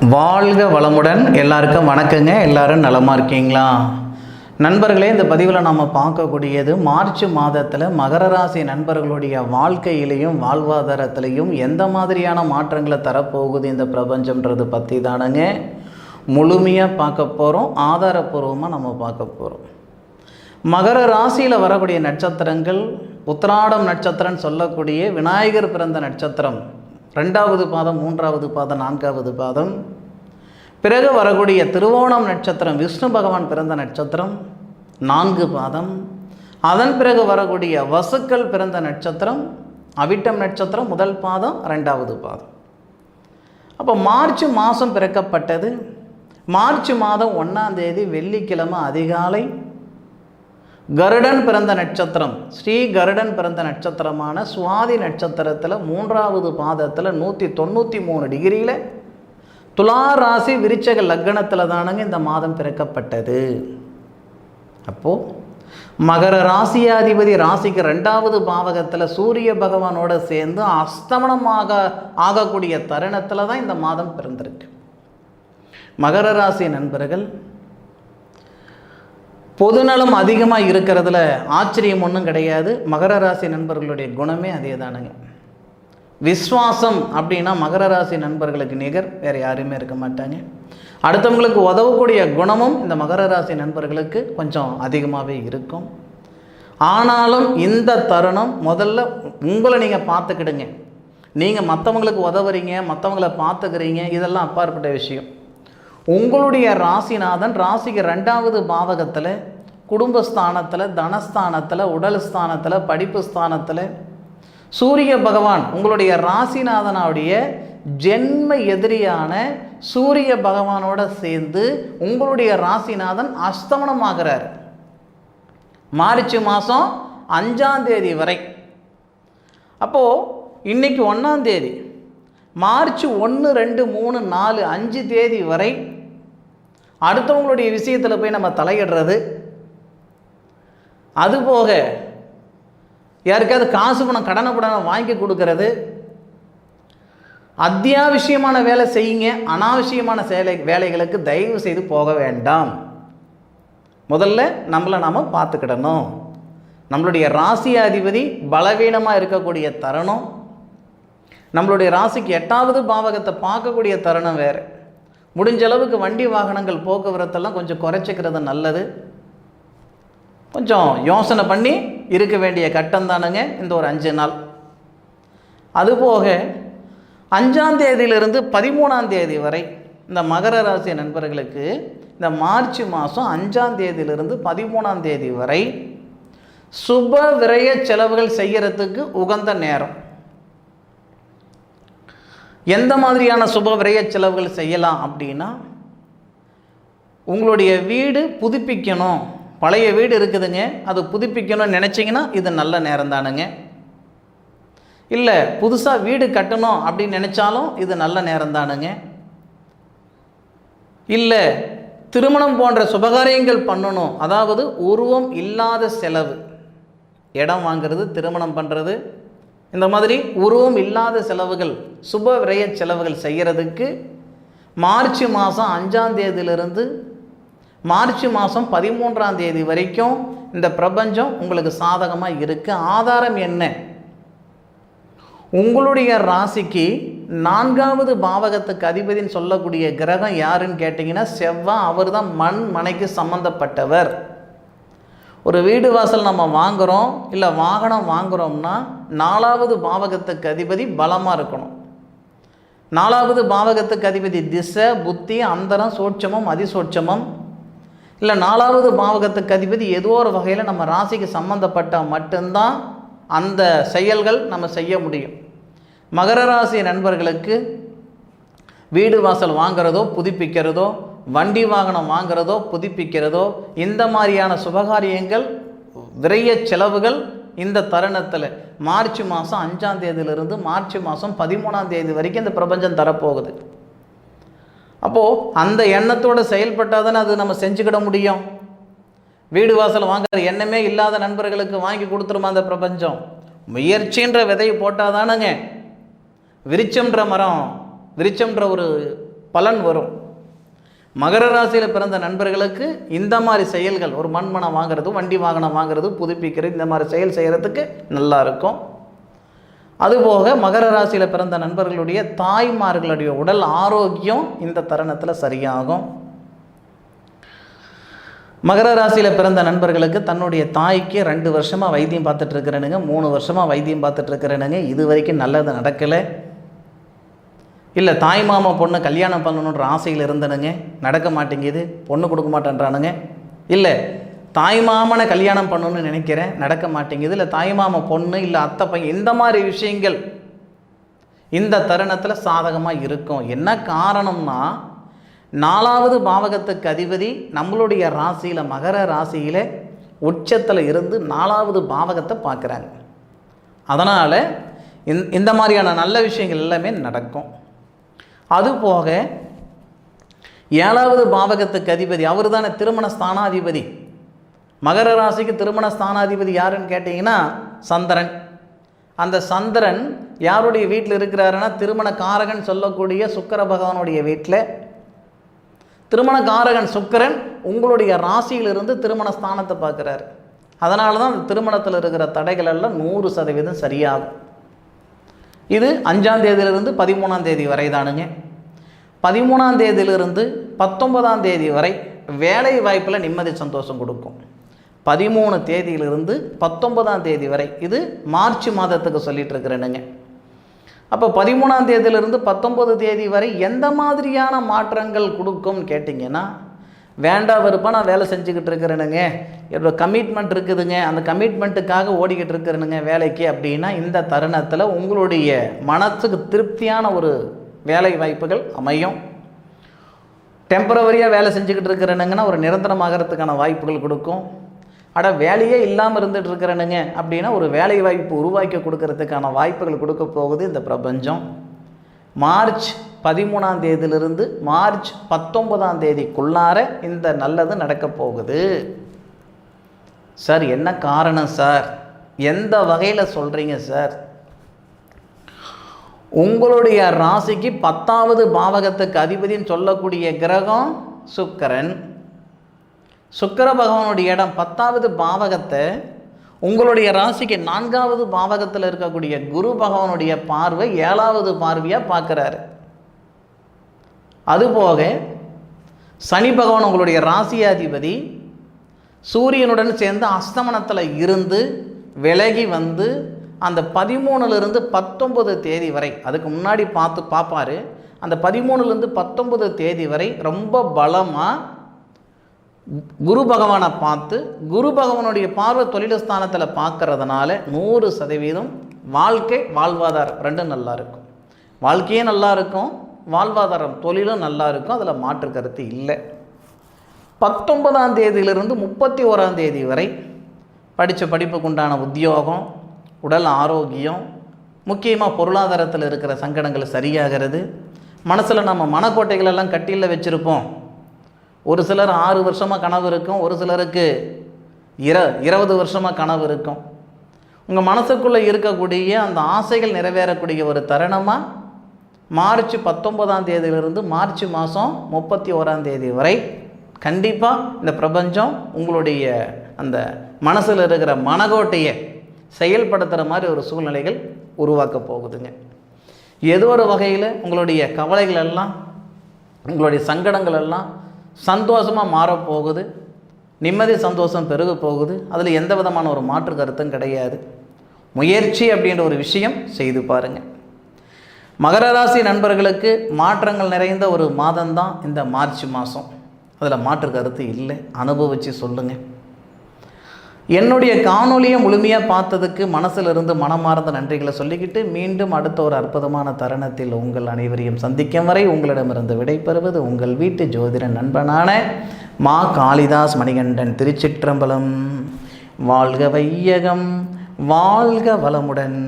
வாழ்க வளமுடன். எல்லாருக்கும் வணக்கங்க. எல்லாரும் நலமாக இருக்கீங்களா? நண்பர்களே இந்த பதிவில் நம்ம பார்க்கக்கூடியது மார்ச் மாதத்தில் மகர ராசி நண்பர்களுடைய வாழ்க்கையிலையும் வாழ்வாதாரத்திலையும் எந்த மாதிரியான மாற்றங்களை தரப்போகுது இந்த பிரபஞ்சம்ன்றது பற்றி தானுங்க. முழுமையாக பார்க்க போகிறோம் ஆதாரப்பூர்வமாக நம்ம பார்க்க போகிறோம் மகர ராசியில் வரக்கூடிய நட்சத்திரங்கள் உத்திராடம் நட்சத்திரம்னு சொல்லக்கூடிய விநாயகர் பிறந்த நட்சத்திரம். ரெண்டாவது பாதம் மூன்றாவது பாதம் நான்காவது பாதம். பிறகு வரக்கூடிய திருவோணம் நட்சத்திரம் விஷ்ணு பகவான் பிறந்த நட்சத்திரம் நான்கு பாதம். அதன் பிறகு வரக்கூடிய வசுக்கள் பிறந்த நட்சத்திரம் அவிட்டம் நட்சத்திரம் முதல் பாதம் ரெண்டாவது பாதம். அப்போ மார்ச் மாதம் பிறக்கப்பட்டது. மார்ச் மாதம் ஒன்றாம் தேதி வெள்ளிக்கிழமை அதிகாலை கருடன் பிறந்த நட்சத்திரம். ஸ்ரீ கருடன் பிறந்த நட்சத்திரமான சுவாதி நட்சத்திரத்தில் மூன்றாவது பாதத்தில் நூற்றி தொண்ணூற்றி மூணு டிகிரியில் துலா ராசி விருச்சக லக்னத்தில் தானுங்க இந்த மாதம் பிறக்கப்பட்டது. அப்போது மகர ராசியாதிபதி ராசிக்கு ரெண்டாவது பாவகத்தில் சூரிய பகவானோட சேர்ந்து அஸ்தமனமாக ஆகக்கூடிய தருணத்தில் தான் இந்த மாதம் பிறந்திருக்கு. மகர ராசி நண்பர்கள் பொதுநலம் அதிகமாக இருக்கிறதுல ஆச்சரியம் ஒன்றும் கிடையாது. மகர ராசி நண்பர்களுடைய குணமே அதே தானுங்க. விஸ்வாசம் அப்படின்னா மகர ராசி நண்பர்களுக்கு நிகர் வேறு யாருமே இருக்க மாட்டாங்க. அடுத்தவங்களுக்கு உதவக்கூடிய குணமும் இந்த மகர ராசி நண்பர்களுக்கு கொஞ்சம் அதிகமாகவே இருக்கும். ஆனாலும் இந்த தருணம் முதல்ல உங்களை நீங்கள் பார்த்துக்கிடுங்க. நீங்கள் மற்றவங்களுக்கு உதவுறீங்க மற்றவங்கள பார்த்துக்கிறீங்க இதெல்லாம் அப்பாற்பட்ட விஷயம். உங்களுடைய ராசிநாதன் ராசிக்கு ரெண்டாவது பாவகத்தில் குடும்பஸ்தானத்தில் தனஸ்தானத்தில் உடல் ஸ்தானத்தில் படிப்பு ஸ்தானத்தில் சூரிய பகவான் உங்களுடைய ராசிநாதனுடைய ஜென்ம எதிரியான சூரிய பகவானோட சேர்ந்து உங்களுடைய ராசிநாதன் அஸ்தமனம் ஆகிறார் மார்ச் மாதம் அஞ்சாம் தேதி வரை. அப்போது இன்னைக்கு ஒன்றாம் தேதி. மார்ச் ஒன்று ரெண்டு மூணு நாலு அஞ்சு தேதி வரை அடுத்தவங்களுடைய விஷயத்தில் போய் நம்ம தலையிடுறது. அதுபோக யாருக்காவது காசு பணம் கடனை பணம் வாங்கி கொடுக்கறது. அத்தியாவசியமான வேலை செய்யுங்க. அனாவசியமான சேலை வேலைகளுக்கு தயவு செய்து போக வேண்டாம். முதல்ல நம்மளை நாம் பார்த்துக்கிடணும். நம்மளுடைய ராசி அதிபதி பலவீனமாக இருக்கக்கூடிய தருணம். நம்மளுடைய ராசிக்கு எட்டாவது பாவகத்தை பார்க்கக்கூடிய தருணம் வேறு. முடிஞ்ச அளவுக்கு வண்டி வாகனங்கள் போக்குவரத்தெல்லாம் கொஞ்சம் குறைச்சிக்கிறது நல்லது. கொஞ்சம் யோசனை பண்ணி இருக்க வேண்டிய கட்டம் தானுங்க இந்த ஒரு அஞ்சு நாள். அதுபோக அஞ்சாம் தேதியிலிருந்து பதிமூணாம் தேதி வரை இந்த மகர ராசி நண்பர்களுக்கு இந்த மார்ச் மாதம் அஞ்சாம் தேதியிலிருந்து பதிமூணாம் தேதி வரை சுப விரய செலவுகள் செய்கிறதுக்கு உகந்த நேரம். எந்த மாதிரியான சுப விரைய செலவுகள் செய்யலாம் அப்படின்னா உங்களுடைய வீடு புதுப்பிக்கணும். பழைய வீடு இருக்குதுங்க. அது புதுப்பிக்கணும்னு நினச்சிங்கன்னா இது நல்ல நேரம் தானுங்க. இல்லை புதுசாக வீடு கட்டணும் அப்படின்னு நினச்சாலும் இது நல்ல நேரம் தானுங்க. இல்லை திருமணம் போன்ற சுபகாரியங்கள் பண்ணணும். அதாவது உருவம் இல்லாத செலவு. இடம் வாங்கிறது திருமணம் பண்ணுறது இந்த மாதிரி உருவம் இல்லாத செலவுகள் சுப விரய செலவுகள் செய்கிறதுக்கு மார்ச் மாதம் அஞ்சாம் தேதியிலிருந்து மார்ச் மாதம் பதிமூன்றாம் தேதி வரைக்கும் இந்த பிரபஞ்சம் உங்களுக்கு சாதகமாக இருக்குது ஆதாரம் என்ன? உங்களுடைய ராசிக்கு நான்காவது பாவகத்துக்கு அதிபதின்னு சொல்லக்கூடிய கிரகம் யாருன்னு கேட்டிங்கன்னா செவ்வாய் அவர் தான் மண் மனைக்கு சம்மந்தப்பட்டவர் ஒரு வீடு வாசல் நம்ம வாங்குகிறோம் இல்லை வாகனம் வாங்குகிறோம்னா நாலாவது பாவகத்துக்கு அதிபதி பலமாக இருக்கணும். நாலாவது பாவகத்துக்கு அதிபதி திசை புத்தி அந்தரம் சூட்சமம் அதிசூட்சமம். இல்லை நாலாவது பாவகத்துக்கு அதிபதி ஏதோ ஒரு வகையில் நம்ம ராசிக்கு சம்மந்தப்பட்டால் மட்டும்தான் அந்த செயல்கள் நம்ம செய்ய முடியும். மகர ராசி நண்பர்களுக்கு வீடு வாசல் வாங்குறதோ புதுப்பிக்கிறதோ வண்டி வாகனம் வாங்கிறதோ புதுப்பிக்கிறதோ இந்த மாதிரியான சுபகாரியங்கள் விரைய செலவுகள் இந்த தருணத்தில். மார்ச் மாதம் அஞ்சாம் தேதியிலிருந்து மார்ச் மாதம் பதிமூணாம் தேதி வரைக்கும் இந்த பிரபஞ்சம் தரப்போகுது. அப்போது அந்த எண்ணத்தோடு செயல்பட்டால் தானே அது நம்ம செஞ்சுக்கிட முடியும். வீடு வாசல் வாங்குற எண்ணமே இல்லாத நண்பர்களுக்கு வாங்கி கொடுத்துருமா அந்த பிரபஞ்சம்? முயற்சின்ற விதையை போட்டால் தானுங்க. விருச்சம்ன்ற மரம் விருச்சம்ன்ற ஒரு பலன் வரும். மகர ராசியில் பிறந்த நண்பர்களுக்கு இந்த மாதிரி செயல்கள் ஒரு மண்மனை வாங்குறது வண்டி வாகனம் வாங்குறது புதுப்பிக்கிறது இந்த மாதிரி செயல் செய்கிறதுக்கு நல்லா இருக்கும். அதுபோக மகர ராசியில் பிறந்த நண்பர்களுடைய தாய்மார்களுடைய உடல் ஆரோக்கியம் இந்த தருணத்தில் சரியாகும். மகர ராசியில் பிறந்த நண்பர்களுக்கு தன்னுடைய தாய்க்கு ரெண்டு வருஷமாக வைத்தியம் பார்த்துட்ருக்கிறேனுங்க மூணு வருஷமாக வைத்தியம் பார்த்துட்ருக்கிறேனுங்க இது வரைக்கும் நல்லது நடக்கலை. இல்லை தாய் மாமா பொண்ணை கல்யாணம் பண்ணணுன்ற ஆசையில் இருந்தனுங்க. நடக்க மாட்டேங்குது. பொண்ணு கொடுக்க மாட்டேன்றானுங்க. இல்லை தாய் மாமனை கல்யாணம் பண்ணணும்னு நினைக்கிறேன். நடக்க மாட்டேங்குது. இல்லை தாய் மாமா பொண்ணு இல்லை அத்தை பையன் இந்த மாதிரி விஷயங்கள் இந்த தருணத்தில் சாதகமாக இருக்கும். என்ன காரணம்னா நாலாவது பாவகத்துக்கு அதிபதி நம்மளுடைய ராசியில் மகர ராசியில் உச்சத்தில் இருந்து நாலாவது பாவகத்தை பார்க்குறாங்க. அதனால் இந்த இந்த மாதிரியான நல்ல விஷயங்கள் எல்லாமே நடக்கும். அதுபோக ஏழாவது பாவகத்துக்கு அதிபதி அவர் தானே திருமண ஸ்தானாதிபதி. மகர ராசிக்கு திருமண ஸ்தானாதிபதி யாருன்னு கேட்டிங்கன்னா சந்திரன். அந்த சந்திரன் யாருடைய வீட்டில் இருக்கிறாருன்னா திருமண காரகன் சொல்லக்கூடிய சுக்கர பகவானுடைய வீட்டில். திருமண காரகன் சுக்கரன் உங்களுடைய ராசியிலிருந்து திருமண ஸ்தானத்தை பார்க்குறாரு. அதனால தான் அந்த திருமணத்தில் இருக்கிற தடைகள் எல்லாம் நூறு சதவீதம் சரியாகும். இது அஞ்சாம் தேதியிலிருந்து பதிமூணாம் தேதி வரை தானுங்க. பதிமூணாம் தேதியிலிருந்து பத்தொன்பதாம் தேதி வரை வேலை வாய்ப்பில் நிம்மதி சந்தோஷம் கொடுக்கும். பதிமூணு தேதியிலிருந்து பத்தொன்பதாம் தேதி வரை இது மார்ச் மாதத்துக்கு சொல்லிட்டு இருக்கிறேனுங்க. அப்போ பதிமூணாம் தேதியிலிருந்து பத்தொன்பது தேதி வரை எந்த மாதிரியான மாற்றங்கள் கொடுக்கும்னு கேட்டிங்கன்னா வேண்டா வெறுப்பாக நான் வேலை செஞ்சுக்கிட்டு இருக்கிறேனுங்க. என்னோட கமிட்மெண்ட் இருக்குதுங்க. அந்த கமிட்மெண்ட்டுக்காக ஓடிக்கிட்டு இருக்கிறேனுங்க வேலைக்கு அப்படின்னா இந்த தருணத்தில் உங்களுடைய மனசுக்கு திருப்தியான ஒரு வேலை வாய்ப்புகள் அமையும். டெம்பரவரியாக வேலை செஞ்சுக்கிட்டு இருக்கிறேனுங்கன்னா ஒரு நிரந்தரமாகறதுக்கான வாய்ப்புகள் கொடுக்கும். அட வேலையே இல்லாமல் இருந்துகிட்டு இருக்கிறேனுங்க அப்படின்னா ஒரு வேலை வாய்ப்பு உருவாக்கி கொடுக்கறதுக்கான வாய்ப்புகள் கொடுக்க போகுது இந்த பிரபஞ்சம். மார்ச் பதிமூணாம் தேதியிலிருந்து மார்ச் பத்தொன்பதாம் தேதிக்குள்ளார இந்த நல்லது நடக்க போகுது. சார் என்ன காரணம் சார்? எந்த வகையில் சொல்கிறீங்க சார்? உங்களுடைய ராசிக்கு பத்தாவது பாவகத்துக்கு அதிபதின்னு சொல்லக்கூடிய கிரகம் சுக்கரன். சுக்கர பகவானுடைய இடம் பத்தாவது பாவகத்தை உங்களுடைய ராசிக்கு நான்காவது பாவகத்தில் இருக்கக்கூடிய குரு பகவானுடைய பார்வை ஏழாவது பார்வையாக பார்க்குறாரு. அதுபோக சனி பகவான் உங்களுடைய ராசியாதிபதி சூரியனுடன் சேர்ந்து அஸ்தமனத்தில் இருந்து விலகி வந்து அந்த பதிமூணுலேருந்து பத்தொம்பது தேதி வரை அதுக்கு முன்னாடி பார்த்து பார்ப்பாரு அந்த பதிமூணுலேருந்து பத்தொம்பது தேதி வரை ரொம்ப பலமாக குரு பகவானை பார்த்து குரு பகவானுடைய பார்வை தொழிலஸ்தானத்தில் பார்க்கறதுனால நூறு சதவீதம் வாழ்க்கை வாழ்வாதாரம் ரெண்டும் நல்லா இருக்கும். வாழ்க்கையே நல்லா இருக்கும் வாழ்வாதாரம் தொழிலும் நல்லா இருக்கும் அதில் மாற்று கருத்து இல்லை. பத்தொன்பதாம் தேதியிலிருந்து முப்பத்தி ஓராம் தேதி வரை படித்த படிப்புக்கு உண்டான உத்தியோகம் உடல் ஆரோக்கியம் முக்கியமாக பொருளாதாரத்தில் இருக்கிற சங்கடங்கள் சரியாகிறது. மனசில் நம்ம மனக்கோட்டைகளெல்லாம் கட்டியில் வச்சுருப்போம். ஒரு சிலர் ஆறு வருஷமாக கனவு இருக்கும் ஒரு சிலருக்கு இர இருபது வருஷமாக கனவு இருக்கும். உங்கள் மனசுக்குள்ளே இருக்கக்கூடிய அந்த ஆசைகள் நிறைவேறக்கூடிய ஒரு தருணமாக மார்ச் பத்தொன்பதாம் தேதியிலிருந்து மார்ச் மாதம் முப்பத்தி ஓராம் தேதி வரை கண்டிப்பாக இந்த பிரபஞ்சம் உங்களுடைய அந்த மனசில் இருக்கிற மனக்கோட்டையை செயல்படுத்துகிற மாதிரி ஒரு சூழ்நிலைகள் உருவாக்க போகுதுங்க. ஏதோ ஒரு வகையில் உங்களுடைய கவலைகள் எல்லாம் உங்களுடைய சங்கடங்கள் எல்லாம் சந்தோஷமாக மாறப்போகுது நிம்மதி சந்தோஷம் பெருக போகுது. அதில் எந்த விதமான ஒரு மாற்று கருத்தும் கிடையாது. முயற்சி அப்படின்ற ஒரு விஷயம் செய்து பாருங்கள் மகர ராசி நண்பர்களுக்கு மாற்றங்கள் நிறைந்த ஒரு மாதம்தான் இந்த மார்ச் மாதம் அதில் மாற்று கருத்து இல்லை. அனுபவித்து சொல்லுங்கள் என்னுடைய காணொலியை முழுமையாக பார்த்ததுக்கு மனசில் இருந்து மனமார்ந்த நன்றிகளை சொல்லிக்கிட்டு மீண்டும் அடுத்த ஒரு அற்புதமான தருணத்தில் உங்கள் அனைவரையும் சந்திக்கும் வரை உங்களிடமிருந்து விடைபெறுவது உங்கள் வீட்டு ஜோதிட நண்பனான மா காளிதாஸ் மணிகண்டன் திருச்சிற்றம்பலம். வாழ்க வையகம் வாழ்க வளமுடன்.